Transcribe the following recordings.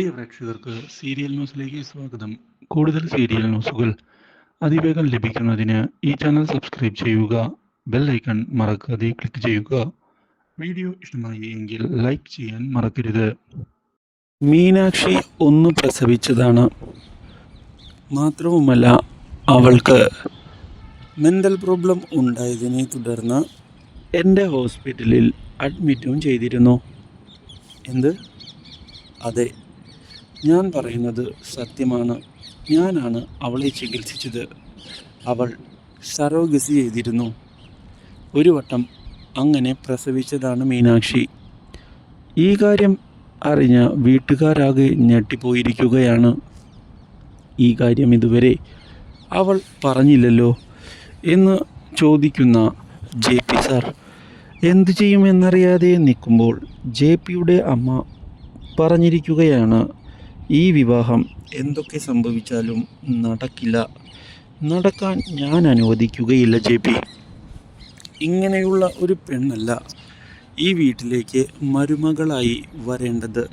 പ്രിയ പ്രേക്ഷകർക്ക് സീരിയൽ ന്യൂസിലേക്ക് സ്വാഗതം. കൂടുതൽ സീരിയൽ ന്യൂസുകൾ അതിവേഗം ലഭിക്കുന്നതിന് ഈ ചാനൽ സബ്സ്ക്രൈബ് ചെയ്യുക ബെൽ ഐക്കൺ മറക്കാതെ ക്ലിക്ക് ചെയ്യുക. വീഡിയോ ഇഷ്ടമായി എങ്കിൽ ലൈക്ക് ചെയ്യാൻ മറക്കരുത്. മീനാക്ഷി ഒന്ന് പ്രസവിച്ചതാണ്. മാത്രവുമല്ല അവൾക്ക് മെന്റൽ പ്രോബ്ലം ഉണ്ടായതിനെ തുടർന്ന് എന്റെ ഹോസ്പിറ്റലിൽ അഡ്മിറ്റും ചെയ്തിരുന്നു. എന്ത്? അതെ ഞാൻ പറയുന്നത് സത്യമാണ്. ഞാനാണ് അവളെ ചികിത്സിച്ചത്. അവൾ സറോഗസി ചെയ്തിരുന്നു. ഒരു വട്ടം അങ്ങനെ പ്രസവിച്ചതാണ് മീനാക്ഷി. ഈ കാര്യം അറിഞ്ഞ വീട്ടുകാരാകെ ഞെട്ടിപ്പോയിരിക്കുകയാണ്. ഈ കാര്യം ഇതുവരെ അവൾ പറഞ്ഞില്ലല്ലോ എന്ന് ചോദിക്കുന്ന ജെ പി സാർ എന്തു ചെയ്യുമെന്നറിയാതെ നിൽക്കുമ്പോൾ ജെ പിയുടെ അമ്മ പറഞ്ഞിരിക്കുകയാണ്. ഈ വിവാഹം എന്തൊക്കെ സംഭവിച്ചാലും നടക്കില്ല. നടക്കാൻ ഞാൻ അനുവദിക്കുകയില്ല ജെ പി. ഇങ്ങനെയുള്ള ഒരു പെണ്ണല്ല ഈ വീട്ടിലേക്ക് മരുമകളായി വരേണ്ടത്.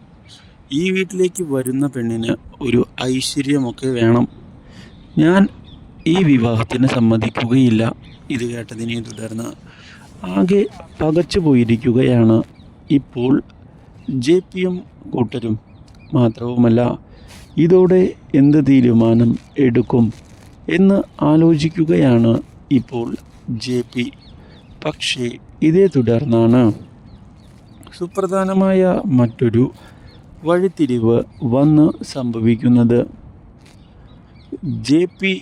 ഈ വീട്ടിലേക്ക് വരുന്ന പെണ്ണിന് ഒരു ഐശ്വര്യമൊക്കെ വേണം. ഞാൻ ഈ വിവാഹത്തിന് സമ്മതിക്കുകയില്ല. ഇത് കേട്ടതിനെ തുടർന്ന് ആകെ പകച്ചു പോയിരിക്കുകയാണ് ഇപ്പോൾ ജെ പിയും കൂട്ടരും. മാത്രവുമല്ല ഇതോടെ എന്ത് തീരുമാനം എടുക്കും എന്ന് ആലോചിക്കുകയാണ് ഇപ്പോൾ ജെ പി. പക്ഷേ ഇതേ തുടർന്നാണ്. സുപ്രധാനമായ മറ്റൊരു വഴിത്തിരിവ് വന്ന് സംഭവിക്കുന്നത്. ജെ പി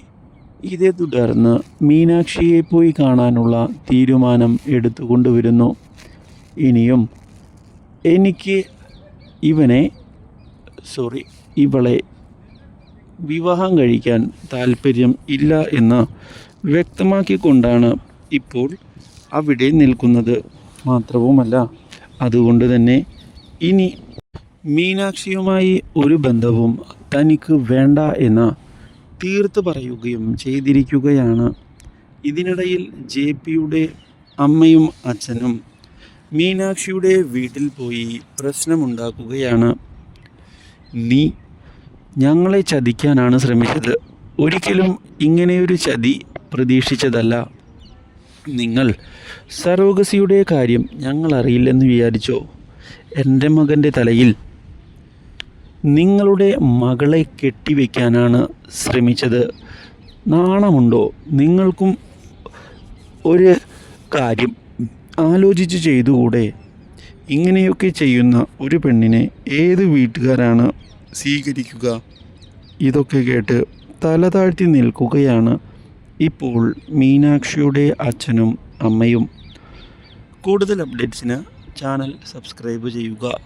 ഇതേ തുടർന്ന് മീനാക്ഷിയെ പോയി കാണാനുള്ള തീരുമാനം എടുത്തുകൊണ്ടുവരുന്നു. ഇനിയും എനിക്ക് ഇവനെ സോറി ഇവളെ വിവാഹം കഴിക്കാൻ താല്പര്യം ഇല്ല എന്ന് വ്യക്തമാക്കിക്കൊണ്ടാണ് ഇപ്പോൾ അവിടെ നിൽക്കുന്നത്. മാത്രവുമല്ല അതുകൊണ്ട് തന്നെ ഇനി മീനാക്ഷിയുമായി ഒരു ബന്ധവും തനിക്ക് വേണ്ട എന്ന് തീർത്ത് പറയുകയും ചെയ്തിരിക്കുകയാണ്. ഇതിനിടയിൽ ജെ പിയുടെ അമ്മയും അച്ഛനും മീനാക്ഷിയുടെ വീട്ടിൽ പോയി പ്രശ്നമുണ്ടാക്കുകയാണ്. നീ. ഞങ്ങളെ ചതിക്കാനാണ് ശ്രമിച്ചത്. ഒരിക്കലും ഇങ്ങനെയൊരു ചതി പ്രതീക്ഷിച്ചതല്ല. നിങ്ങൾ സരോഗസിയുടെ കാര്യം ഞങ്ങൾ അറിയില്ലെന്ന് വിചാരിച്ചോ? എന്റെ മകന്റെ തലയിൽ നിങ്ങളുടെ മകളെ കെട്ടിവെക്കാനാണ് ശ്രമിച്ചത്. നാണമുണ്ടോ നിങ്ങൾക്കും ഒരു കാര്യം ആലോചിച്ച് ചെയ്തുകൂടെ? ഇങ്ങനെയൊക്കെ ചെയ്യുന്ന ഒരു പെണ്ണിനെ ഏത് വീട്ടുകാരാണ് സ്വീകരിക്കുക? ഇതൊക്കെ കേട്ട് തല താഴ്ത്തി നിൽക്കുകയാണ് ഇപ്പോൾ മീനാക്ഷിയുടെ അച്ഛനും അമ്മയും. കൂടുതൽ അപ്ഡേറ്റ്സിന് ചാനൽ സബ്സ്ക്രൈബ് ചെയ്യുക.